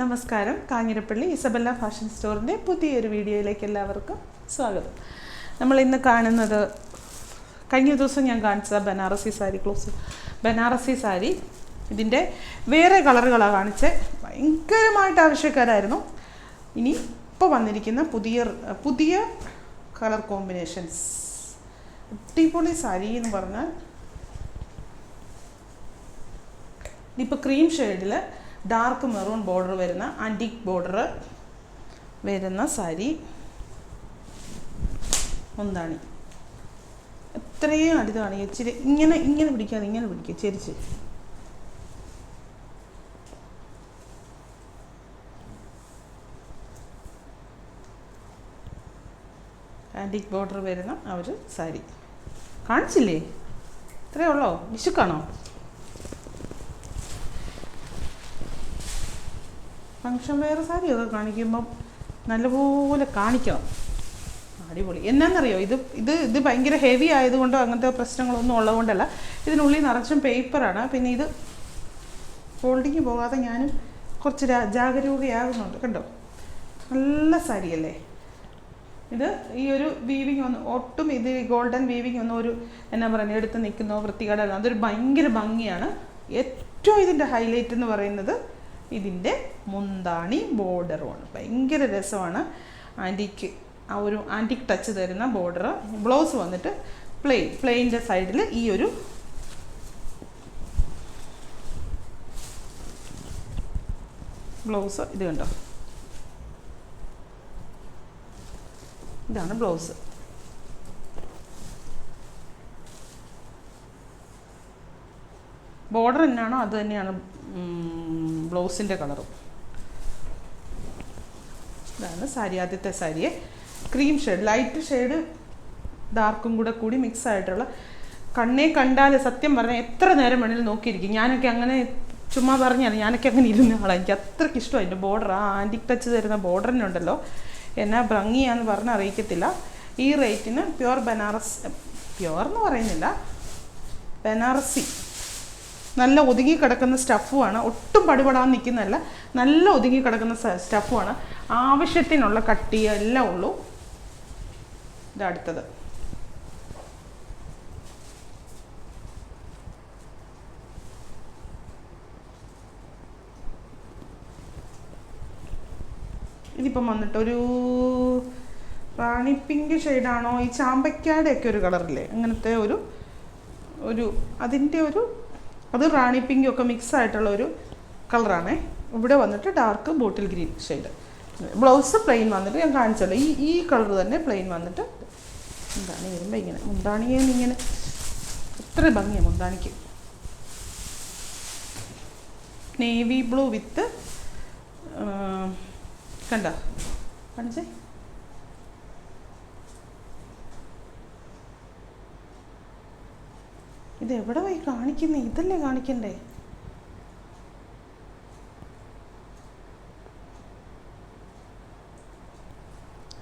നമസ്കാരം. Kanjirappally Isabella fashion സ്റ്റോറിന്റെ പുതിയൊരു വീഡിയോയിലേക്ക് എല്ലാവർക്കും സ്വാഗതം. നമ്മൾ ഇന്ന് കാണുന്നത് കഴിഞ്ഞ ദിവസം ഞാൻ കാണിച്ച ബനാറസി സാരി ക്ലോസ്. ബനാറസി സാരി ഇതിന്റെ വേറെ കളറുകളാണ് കാണിച്ചത് ഭയങ്കരമായിട്ട് ആവശ്യക്കാരായിരുന്നു. ഇനി ഇപ്പോൾ വന്നിരിക്കുന്ന പുതിയ പുതിയ കളർ കോമ്പിനേഷൻസ്. അടിപൊളി സാരി എന്ന് പറഞ്ഞാൽ ഇപ്പോൾ ക്രീം ഷെയ്ഡിൽ ഡാർക്ക് മെറൂൺ ബോർഡർ വരുന്ന ആന്റിക് ബോർഡർ വരുന്ന സാരി. ഒന്നാണി. എത്രയും അടിതാണ് ഇച്ചിരി ഇങ്ങനെ ഇങ്ങനെ പിടിക്കാതെ ഇങ്ങനെ പിടിക്കുക ചെരിച്ച്. ആന്റിക് ബോർഡർ വരുന്ന ആ ഒരു സാരി. കാണിച്ചില്ലേ? ഇത്രയേ ഉള്ളോ? വിശുക്കാണോ? ഫങ്ഷൻ വെയർ സാരിയൊക്കെ കാണിക്കുമ്പം നല്ലപോലെ കാണിക്കണം. അടിപൊളി. എന്നാന്നറിയോ? ഇത് ഇത് ഇത് ഭയങ്കര ഹെവി ആയതുകൊണ്ടോ അങ്ങനത്തെ പ്രശ്നങ്ങളൊന്നും ഉള്ളതുകൊണ്ടല്ല. ഇതിനുള്ളിൽ നിറച്ചും പേപ്പറാണ് പിന്നെ ഇത് ഫോൾഡിങ് പോകാതെ ഞാനും കുറച്ച് ജാഗരൂകയാകുന്നുണ്ട്. കണ്ടോ? നല്ല സാരിയല്ലേ? ഇത് ഈ ഒരു വീവിങ് ഒന്ന് ഒട്ടും ഇത് ഗോൾഡൻ വീവിങ് ഒന്നും ഒരു എന്നാ പറയുന്നത് എടുത്ത് നിൽക്കുന്നോ വൃത്തികേടല്ല അതൊരു ഭയങ്കര ഭംഗിയാണ്. ഏറ്റവും ഇതിന്റെ ഹൈലൈറ്റ് എന്ന് പറയുന്നത് ഇതിന്റെ മുന്താണി ബോർഡറുമാണ് ഭയങ്കര രസമാണ്. ആന്റിക്ക് ആ ഒരു ആന്റിക് ടച്ച് തരുന്ന ബോർഡർ ബ്ലൗസ് വന്നിട്ട് പ്ലെയിൻ പ്ലെയിന്റെ സൈഡിൽ ഈ ഒരു ബ്ലൗസ് ഇത് കണ്ടോ? ഇതാണ് ബ്ലൗസ്. ബോർഡർ എന്നാണോ? അത് തന്നെയാണ് ബ്ലൗസിന്റെ കളറും. ഇതാണ് സാരി ആദ്യത്തെ സാരിയെ. ക്രീം ഷെയ്ഡ് ലൈറ്റ് ഷെയ്ഡ് ഡാർക്കും കൂടെ കൂടി മിക്സ് ആയിട്ടുള്ള കണ്ണേ കണ്ടാൽ സത്യം പറഞ്ഞാൽ എത്ര നേരം വേണേലും നോക്കിയിരിക്കും. ഞാനൊക്കെ അങ്ങനെ ചുമ്മാ പറഞ്ഞാണ് ഞാനൊക്കെ അങ്ങനെ ഇരുന്ന ആളാണ് എനിക്ക് അത്രയ്ക്ക് ഇഷ്ടം എന്റെ ബോർഡർ ആ ആന്റിക് ടച്ച് തരുന്ന ബോർഡറിനുണ്ടല്ലോ എന്നാ ഭംഗിയാന്ന് പറഞ്ഞ് അറിയിക്കത്തില്ല. ഈ റേറ്റിന് പ്യുവർ ബനാറസ് പ്യുവർ എന്ന് പറയുന്നില്ല. ബനാറസി നല്ല ഒതുങ്ങി കിടക്കുന്ന സ്റ്റഫുമാണ് ഒട്ടും പടിപടാൻ നിൽക്കുന്നതല്ല നല്ല ഒതുങ്ങി കിടക്കുന്ന സ്റ്റഫുമാണ് ആവശ്യത്തിനുള്ള കട്ടി എല്ലാം ഉള്ളൂ. ഇത് അടുത്തത്. ഇതിപ്പം വന്നിട്ട് ഒരു റാണി പിങ്ക് ഷെയ്ഡാണോ? ഈ ചാമ്പയ്ക്കാടെയൊക്കെ ഒരു കളറില്ലേ? അങ്ങനത്തെ ഒരു ഒരു അതിന്റെ ഒരു അത് റാണി പിങ്കും ഒക്കെ മിക്സ് ആയിട്ടുള്ള ഒരു കളറാണേ. ഇവിടെ വന്നിട്ട് dark bottle green shade blouse plain വന്നിട്ട് ഞാൻ കാണിച്ചല്ലോ. ഈ ഈ കളർ തന്നെ പ്ലെയിൻ വന്നിട്ട് മുന്താണി വരുമ്പോൾ ഇങ്ങനെ. മുന്താണിയെ ഇങ്ങനെ. എത്ര ഭംഗിയാണ് മുന്താണിക്ക്. നേവി ബ്ലൂ വിത്ത് കണ്ട? കാണിച്ചേ? ഇത് എവിടെ പോയി കാണിക്കുന്നേ? ഇതല്ലേ കാണിക്കണ്ടേ?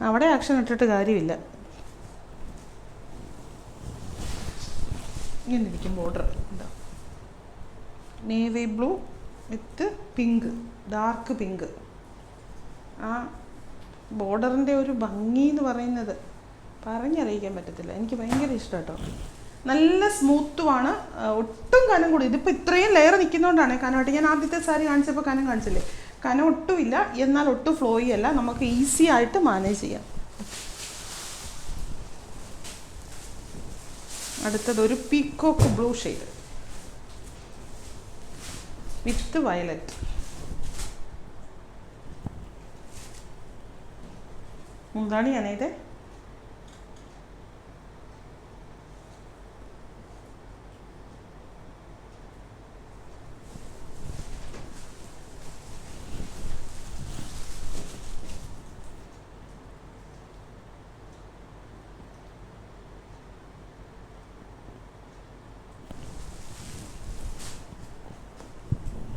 അവിടെ ആക്ഷൻ ഇട്ടിട്ട് കാര്യമില്ല. ഇങ്ങനെ ഇരിക്കും ബോർഡർ എന്താ navy blue with pink dark pink ആ ബോർഡറിന്റെ ഒരു ഭംഗി എന്ന് പറയുന്നത് പറഞ്ഞറിയിക്കാൻ പറ്റത്തില്ല. എനിക്ക് ഭയങ്കര ഇഷ്ടം കേട്ടോ. നല്ല സ്മൂത്തുമാണ്. ഒട്ടും കനം കൂടി ഇതിപ്പോൾ ഇത്രയും ലെയർ നിൽക്കുന്നതുകൊണ്ടാണ് കനമായിട്ട് ഞാൻ ആദ്യത്തെ സാരി കാണിച്ചപ്പോൾ കനം കാണിച്ചില്ലേ? കനം ഒട്ടുമില്ല. എന്നാൽ ഒട്ടും ഫ്ലോയി അല്ല. നമുക്ക് ഈസി ആയിട്ട് മാനേജ് ചെയ്യാം. അടുത്തത് ഒരു peacock blue shade with violet മുന്താണിയാണ് ഇത്.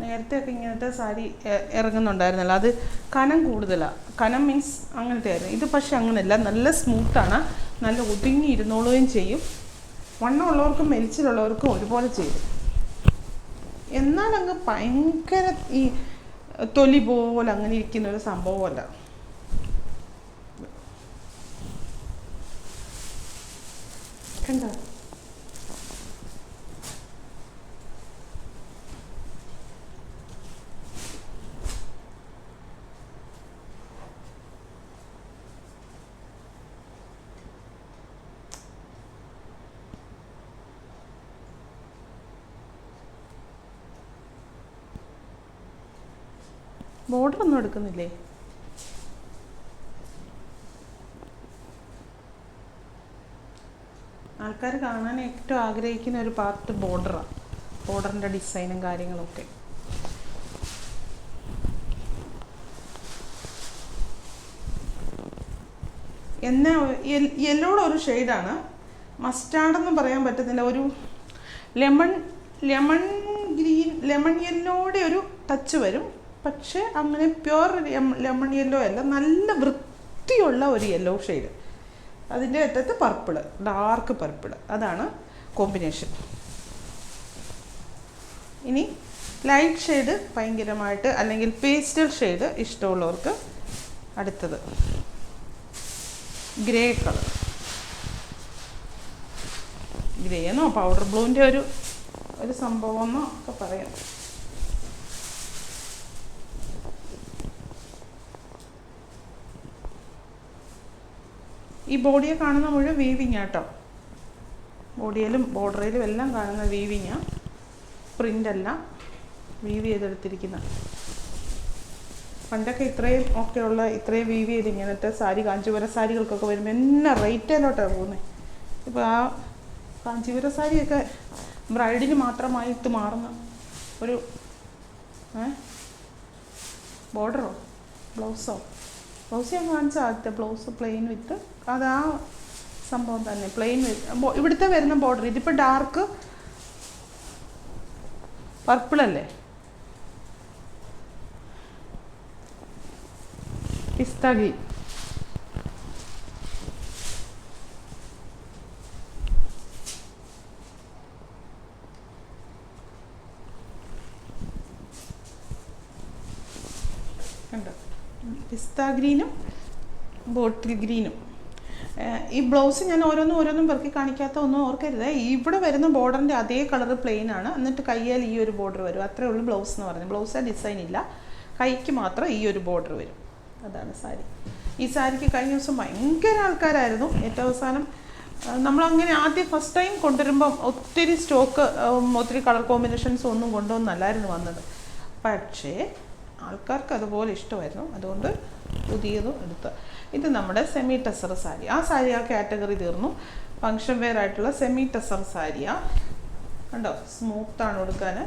നേരത്തെ ഒക്കെ ഇങ്ങനത്തെ സാരി ഇറങ്ങുന്നുണ്ടായിരുന്നല്ലോ. അത് കനം കൂടുതലാണ് കനം മീൻസ് അങ്ങനത്തെ ആയിരുന്നു ഇത് പക്ഷേ അങ്ങനെയല്ല നല്ല സ്മൂത്താണ് നല്ല ഒതുങ്ങി ഇരുന്നോളുകയും ചെയ്യും. വണ്ണമുള്ളവർക്കും മെലിച്ചിലുള്ളവർക്കും ഒരുപോലെ ചെയ്യും. എന്നാൽ അങ്ങ് ഭയങ്കര ഈ തൊലി പോലെ അങ്ങനെ ഇരിക്കുന്ന ഒരു സംഭവമല്ല. കണ്ടോ? ബോർഡർ ഒന്നും എടുക്കുന്നില്ലേ? ആൾക്കാർ കാണാൻ ഏറ്റവും ആഗ്രഹിക്കുന്ന ഒരു പാർട്ട് ബോർഡറാണ് ബോർഡറിന്റെ ഡിസൈനും കാര്യങ്ങളൊക്കെ. എന്ന യെല്ലോടെ ഒരു ഷെയ്ഡാണ് മസ്റ്റാർഡെന്ന് പറയാൻ പറ്റുന്നില്ല. ഒരു ലെമൺ ലെമൺ ഗ്രീൻ ലെമൺ യെല്ലോടെ ഒരു ടച്ച് വരും. പക്ഷേ അങ്ങനെ പ്യുർ ലെമൺ യെല്ലോ അല്ല നല്ല വൃത്തിയുള്ള ഒരു യെല്ലോ ഷെയ്ഡ് അതിന്റെ അറ്റത്ത് പർപ്പിൾ ഡാർക്ക് പർപ്പിൾ അതാണ് കോമ്പിനേഷൻ ഇനി ലൈറ്റ് ഷെയ്ഡ് ഭയങ്കരമായിട്ട് അല്ലെങ്കിൽ പേസ്റ്റൽ ഷെയ്ഡ് ഇഷ്ടമുള്ളവർക്ക് അടുത്തത്. ഗ്രേ കളർ ഗ്രേ എന്നോ പൗഡർ ബ്ലൂവിന്റെ ഒരു ഒരു സംഭവം എന്നോ ഒക്കെ പറയാം. ഈ ബോഡിയെ കാണുന്ന മുഴുവൻ വീവിങ് ആട്ടോ. ബോഡിയിലും ബോർഡറിലും എല്ലാം കാണുന്ന വീവിങ് പ്രിന്റ് അല്ല വീവ് ചെയ്തെടുത്തിരിക്കുന്ന. പണ്ടൊക്കെ ഇത്രയും ഒക്കെ ഉള്ള ഇത്രയും വീവ് ചെയ്ത് ഇങ്ങനത്തെ സാരി കാഞ്ചിപുര സാരികൾക്കൊക്കെ വരുമ്പോൾ എന്നാ റേറ്റിലോട്ടാണ് പോകുന്നത് ഇപ്പോൾ ആ കാഞ്ചിപുര സാരിയൊക്കെ ബ്രൈഡിന് മാത്രമായിട്ട് മാറുന്ന ഒരു ബോർഡറോ ബ്ലൗസോ ബ്ലൗസ് ഞാൻ കാണിച്ച ആദ്യത്തെ ബ്ലൗസ് പ്ലെയിൻ വിത്ത് അത് ആ സംഭവം തന്നെ പ്ലെയിൻ വിത്ത് ഇവിടുത്തെ വരുന്ന ബോർഡർ ഇതിപ്പോൾ ഡാർക്ക് പർപ്പിൾ അല്ലേ? പിസ്തകി കണ്ടോ? പിസ്ത ഗ്രീനും ബോട്ടിൽ ഗ്രീനും. ഈ ബ്ലൗസ് ഞാൻ ഓരോന്നും ഓരോന്നും പെറുക്കി കാണിക്കാത്ത ഒന്നും ഓർക്കരുത്. ഇവിടെ വരുന്ന ബോർഡറിന്റെ അതേ കളർ പ്ലെയിൻ ആണ്. എന്നിട്ട് കയ്യാൽ ഈ ഒരു ബോർഡർ വരും. അത്രേ ഉള്ളൂ ബ്ലൗസ് എന്ന് പറയുന്നത് ബ്ലൗസ് ഡിസൈൻ ഇല്ല. കൈക്ക് മാത്രം ഈ ഒരു ബോർഡർ വരും. അതാണ് സാരി. ഈ സാരിക്ക് കഴിഞ്ഞ ദിവസം ഭയങ്കര ആൾക്കാരായിരുന്നു. ഏറ്റവും അവസാനം നമ്മളങ്ങനെ ആദ്യം ഫസ്റ്റ് ടൈം കൊണ്ടുവരുമ്പം ഒത്തിരി സ്റ്റോക്ക് ഒത്തിരി കളർ കോമ്പിനേഷൻസ് ഒന്നും കൊണ്ടുവന്നല്ലായിരുന്നു വന്നത്. പക്ഷേ ആൾക്കാർക്ക് അതുപോലെ ഇഷ്ടമായിരുന്നു. അതുകൊണ്ട് പുതിയതും എടുത്ത്. ഇത് നമ്മുടെ സെമി ടെസർ സാരി ആ സാരി ആ കാറ്റഗറി തീർന്നു. ഫങ്ഷൻ വെയർ ആയിട്ടുള്ള സെമി ടെസർ സാരിയാ കണ്ടോ? സ്മൂത്താണ് കൊടുക്കാൻ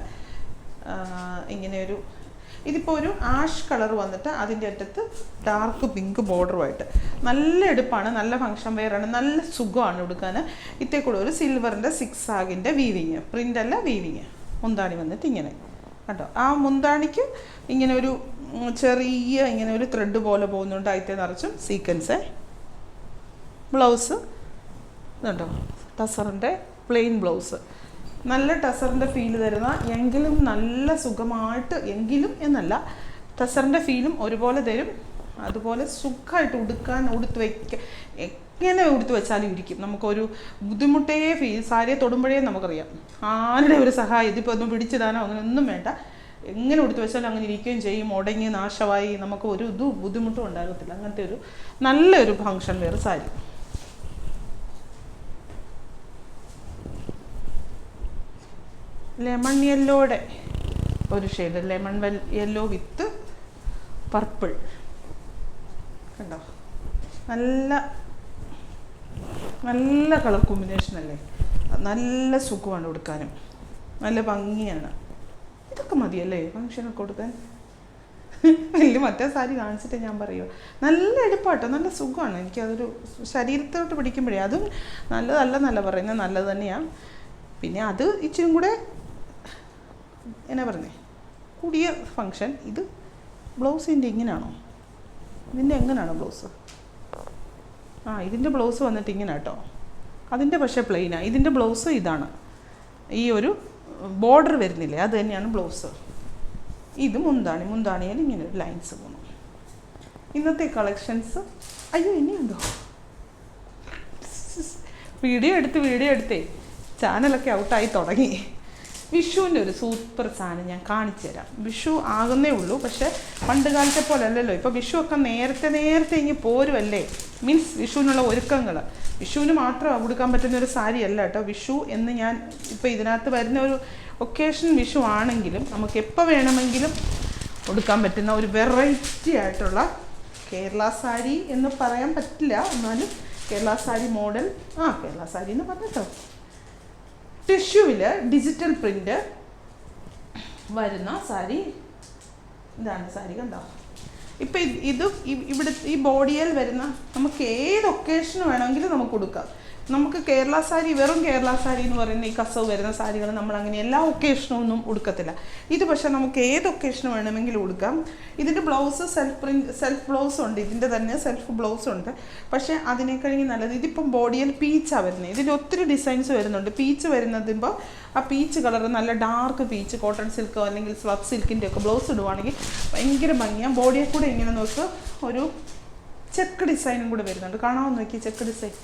ഇങ്ങനെയൊരു ഇതിപ്പോൾ ഒരു ആഷ് കളർ വന്നിട്ട് അതിന്റെ അറ്റത്ത് ഡാർക്ക് പിങ്ക് ബോർഡറുമായിട്ട് നല്ല എടുപ്പാണ്. നല്ല ഫങ്ഷൻ വെയറാണ് നല്ല സുഖമാണ് എടുക്കാൻ ഇത്തേ കൂടെ ഒരു സിൽവറിന്റെ സിക്സ് ആഗിന്റെ വീവിങ് പ്രിന്റ് അല്ല വീവിങ് മുന്താണി വന്നിട്ട് ഇങ്ങനെ. കണ്ടോ? ആ മുന്താണിക്ക് ഇങ്ങനെ ഒരു ചെറിയ ഇങ്ങനെ ഒരു ത്രെഡ് പോലെ പോകുന്നുണ്ട്. അതിത്തെ നിറച്ചും സീക്വൻസ് ബ്ലൗസ്. ഇതുണ്ടോ? ടസറിന്റെ പ്ലെയിൻ ബ്ലൗസ് നല്ല ടസറിന്റെ ഫീൽ തരുന്ന എങ്കിലും നല്ല സുഖമായിട്ട് എങ്കിലും എന്നല്ല ടസറിന്റെ ഫീലും ഒരുപോലെ തരും. അതുപോലെ സുഖമായിട്ട് ഉടുക്കാൻ ഉടുത്ത് വയ്ക്ക എങ്ങനെ എടുത്തു വെച്ചാലും ഇരിക്കും. നമുക്കൊരു ബുദ്ധിമുട്ടേ ഫീൽ സാരിയെ തൊടുമ്പോഴേ നമുക്കറിയാം. ആരുടെ ഒരു സഹായം? ഇതിപ്പോൾ ഒന്നും പിടിച്ചിടാനോ അങ്ങനെ ഒന്നും വേണ്ട. എങ്ങനെ എടുത്തു വെച്ചാലും അങ്ങനെ ഇരിക്കുകയും ചെയ്യും. ഉടങ്ങി നാശമായി. നമുക്ക് ഒരു ഇത് ബുദ്ധിമുട്ടും ഉണ്ടാകത്തില്ല. അങ്ങനത്തെ ഒരു നല്ലൊരു ഫങ്ഷൻ വേറെ സാരി. ലെമൺ യെല്ലോയുടെ ഒരു shade lemon well yellow with purple. കണ്ടോ? നല്ല നല്ല കളർ കോമ്പിനേഷൻ അല്ലേ? നല്ല സുഖമാണ് കൊടുക്കാനും നല്ല ഭംഗിയാണ്. ഇതൊക്കെ മതിയല്ലേ? ഫങ്ഷനൊക്കെ കൊടുക്കാൻ വലിയ മറ്റേ സാരി കാണിച്ചിട്ട് ഞാൻ പറയുമോ നല്ല എടുപ്പാട്ടോ നല്ല സുഖമാണ്. എനിക്കതൊരു ശരീരത്തോട്ട് പിടിക്കുമ്പോഴേ അതും നല്ലതല്ലെന്നല്ല പറയുന്നത്. നല്ലത് തന്നെയാണ് പിന്നെ അത് ഇച്ചിരി കൂടെ എന്നാ പറഞ്ഞേ കൂടിയ ഫങ്ഷൻ ഇത് ബ്ലൗസിന്റെ ഇങ്ങനെയാണോ ഇതിന്റെ എങ്ങനെയാണോ ബ്ലൗസ്? ആ ഇതിന്റെ ബ്ലൗസ് വന്നിട്ട് ഇങ്ങനെ കേട്ടോ. അതിന്റെ പക്ഷേ പ്ലെയിനാണ് ഇതിന്റെ ബ്ലൗസ് ഇതാണ്. ഈ ഒരു ബോർഡർ വരുന്നില്ലേ അത് തന്നെയാണ് ബ്ലൗസ് ഇത് മുന്താണി. മുന്താണിയിൽ ഇങ്ങനെ ഒരു ലൈൻസ് പോകണം ഇന്നത്തെ കളക്ഷൻസ് അയ്യോ ഇനി എന്തോ? വീഡിയോ എടുത്ത് വീഡിയോ എടുത്തേ. ചാനലൊക്കെ ഔട്ടായി തുടങ്ങി. വിഷുവിന്റെ ഒരു സൂപ്പർ സാധനം ഞാൻ കാണിച്ചു തരാം. വിഷു ആകുന്നേ ഉള്ളൂ. പക്ഷേ പണ്ട് കാലത്തെ പോലെ അല്ലല്ലോ ഇപ്പോൾ വിഷു ഒക്കെ നേരത്തെ നേരത്തെ ഇനി പോരുമല്ലേ മീൻസ് വിഷുവിനുള്ള ഒരുക്കങ്ങൾ വിഷുവിന് മാത്രം കൊടുക്കാൻ പറ്റുന്ന ഒരു സാരി അല്ല കേട്ടോ. വിഷു എന്ന് ഞാൻ ഇപ്പോൾ ഇതിനകത്ത് വരുന്ന ഒരു ഒക്കേഷൻ വിഷു ആണെങ്കിലും നമുക്ക് എപ്പോൾ വേണമെങ്കിലും കൊടുക്കാൻ പറ്റുന്ന ഒരു വെറൈറ്റി ആയിട്ടുള്ള കേരള സാരി എന്ന് പറയാൻ പറ്റില്ല. എന്നാലും കേരള സാരി മോഡൽ. ആ കേരള സാരി എന്ന് പറഞ്ഞിട്ടോ. ടിഷ്യൂവിൽ ഡിജിറ്റൽ പ്രിന്റ് വരുന്ന സാരി. ഇതാണ് സാരി കണ്ടോ? ഇപ്പം ഇത് ഇവിടെ ഈ ബോഡിയിൽ വരുന്ന നമുക്ക് ഏത് ഒക്കേഷന് വേണമെങ്കിലും നമുക്ക് കൊടുക്കാം നമുക്ക് കേരള സാരി വെറും കേരള സാരി എന്ന് പറയുന്ന ഈ കസവ് വരുന്ന സാരികൾ നമ്മൾ അങ്ങനെ എല്ലാ ഒക്കേഷനും ഒന്നും ഉടുക്കത്തില്ല. ഇത് പക്ഷേ നമുക്ക് ഏത് ഒക്കേഷന് വേണമെങ്കിലും ഉടുക്കാം. ഇതിന്റെ blouse self print self blouse ഉണ്ട്. ഇതിന്റെ തന്നെ സെൽഫ് ബ്ലൗസ് ഉണ്ട്. പക്ഷേ അതിനേക്കഴിഞ്ഞ് നല്ലത് ഇതിപ്പം ബോഡിയിൽ പീച്ചാണ് വരുന്നത്. ഇതിൽ ഒത്തിരി ഡിസൈൻസ് വരുന്നുണ്ട്. പീച്ച് വരുന്നതിപ്പോൾ ആ പീച്ച് കളർ നല്ല ഡാർക്ക് പീച്ച് കോട്ടൺ സിൽക്കോ അല്ലെങ്കിൽ സ്ലബ് സിൽക്കിന്റെ ഒക്കെ ബ്ലൗസ് ഇടുവാണെങ്കിൽ ഭയങ്കര ഭംഗിയാണ് ബോഡിയെ കൂടെ ഇങ്ങനെ നോക്കുക ഒരു ചെക്ക് ഡിസൈനും കൂടെ വരുന്നുണ്ട്. കാണാമെന്ന് നോക്കി ചെക്ക് ഡിസൈൻ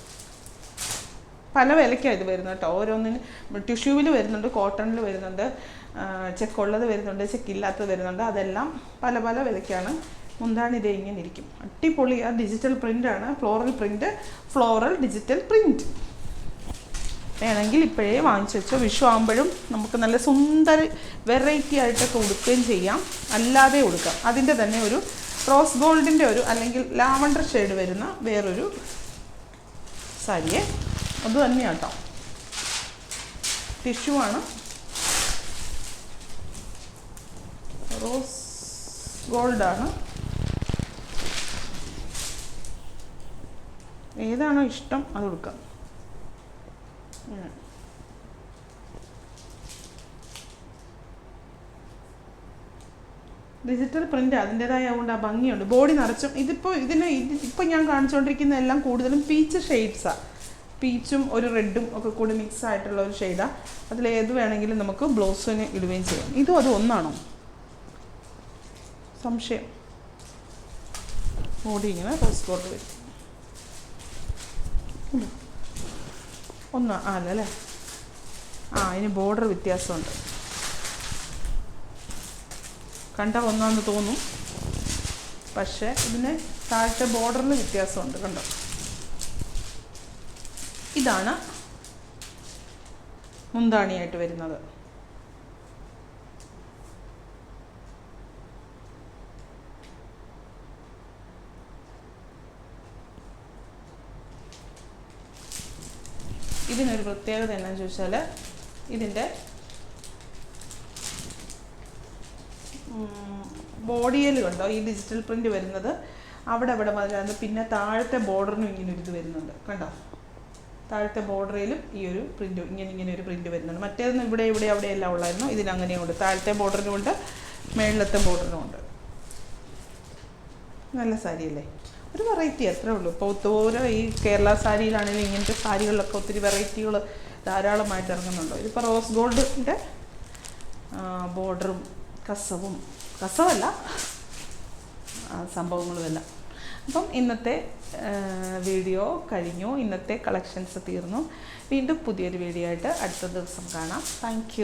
പല വിലയ്ക്കാണ് ഇത് വരുന്നത് കേട്ടോ. ഓരോന്നിന് ടിഷ്യൂവിൽ വരുന്നുണ്ട് കോട്ടണിൽ വരുന്നുണ്ട് ചെക്കുള്ളത് വരുന്നുണ്ട് ചെക്കില്ലാത്തത് വരുന്നുണ്ട്. അതെല്ലാം പല പല വിലയ്ക്കാണ്. മുന്താണി ഇതേ ഇങ്ങനെ ഇരിക്കും. അടിപൊളി ആ digital പ്രിന്റാണ് floral print floral digital print വേണമെങ്കിൽ ഇപ്പോഴേ വാങ്ങിച്ചു വെച്ചോ. വിഷു ആകുമ്പോഴും നമുക്ക് നല്ല സുന്ദര വെറൈറ്റി ആയിട്ടൊക്കെ ഉടുക്കുകയും ചെയ്യാം. അല്ലാതെ കൊടുക്കാം അതിന്റെ തന്നെ ഒരു റോസ് ഗോൾഡിന്റെ ഒരു അല്ലെങ്കിൽ ലാവണ്ടർ ഷെയ്ഡ് വരുന്ന വേറൊരു സാരിയെ അത് തന്നെയാണ് കേട്ടോ ടിഷ്യൂ ആണ്. റോസ് ഗോൾഡാണ് ഏതാണോ ഇഷ്ടം അത് കൊടുക്കാം. ഡിജിറ്റൽ പ്രിന്റ് അതിന്റെതായ അതുകൊണ്ട് ആ ഭംഗിയുണ്ട്. ബോഡി നിറച്ചും ഇതിപ്പോൾ ഇതിന് ഇത് ഞാൻ കാണിച്ചുകൊണ്ടിരിക്കുന്ന എല്ലാം കൂടുതലും പീച്ച് ഷെയ്ഡ്സാണ് പീച്ചും ഒരു റെഡും ഒക്കെ കൂടി മിക്സ് ആയിട്ടുള്ള ഒരു ഷെയ്ഡാണ് ഏത് വേണമെങ്കിലും നമുക്ക് ബ്ലൗസിന് ഇടുകയും ചെയ്യാം. ഇതും അത് ഒന്നാണോ? സംശയം. ബോഡി ഇങ്ങനെ റോസ് ഗോൾഡ് വരും? ഒന്ന് ആ ആ അതിന് ബോർഡർ വ്യത്യാസമുണ്ട്. കണ്ട ഒന്നാന്ന് തോന്നും. പക്ഷേ ഇതിന് താഴത്തെ ബോർഡറിന് വ്യത്യാസമുണ്ട് കണ്ടോ? ഇതാണ് മുന്താണിയായിട്ട് വരുന്നത്. ഇതിനൊരു പ്രത്യേകത എന്നാന്ന് ചോദിച്ചാൽ ഇതിന്റെ ബോഡിയിൽ കണ്ടോ? ഈ ഡിജിറ്റൽ പ്രിന്റ് വരുന്നത് അവിടെ അവിടെ മതിലാണ് പിന്നെ താഴത്തെ ബോർഡറിനും ഇങ്ങനെ ഒരു ഇത് വരുന്നുണ്ട്. കണ്ടോ? താഴത്തെ ബോർഡറിലും ഈ ഒരു പ്രിന്റ് ഇങ്ങനെ ഇങ്ങനെ ഒരു പ്രിന്റ് വരുന്നുണ്ട്. മറ്റേതൊന്നും ഇവിടെ ഇവിടെ അവിടെ എല്ലാം ഉള്ളായിരുന്നു ഇതിനങ്ങനെയുണ്ട് താഴത്തെ ബോർഡറിനും ഉണ്ട് മേളിലത്തെ ബോർഡറിനും ഉണ്ട്. നല്ല സാരിയല്ലേ ഒരു വെറൈറ്റി അത്രേ ഉള്ളൂ. ഇപ്പോൾ ഓരോ ഈ കേരള സാരിയിലാണെങ്കിലും ഇങ്ങനത്തെ സാരികളിലൊക്കെ ഒത്തിരി വെറൈറ്റികൾ ധാരാളമായിട്ട് ഇറങ്ങുന്നുണ്ട്. ഇതിപ്പോൾ റോസ് ഗോൾഡിന്റെ ബോർഡറും കസവും കസവല്ല സംഭവങ്ങളുമെല്ലാം. അപ്പം ഇന്നത്തെ വീഡിയോ കഴിഞ്ഞു. ഇന്നത്തെ കളക്ഷൻസ് തീർന്നു. വീണ്ടും പുതിയൊരു വീഡിയോ ആയിട്ട് അടുത്ത ദിവസം കാണാം. താങ്ക്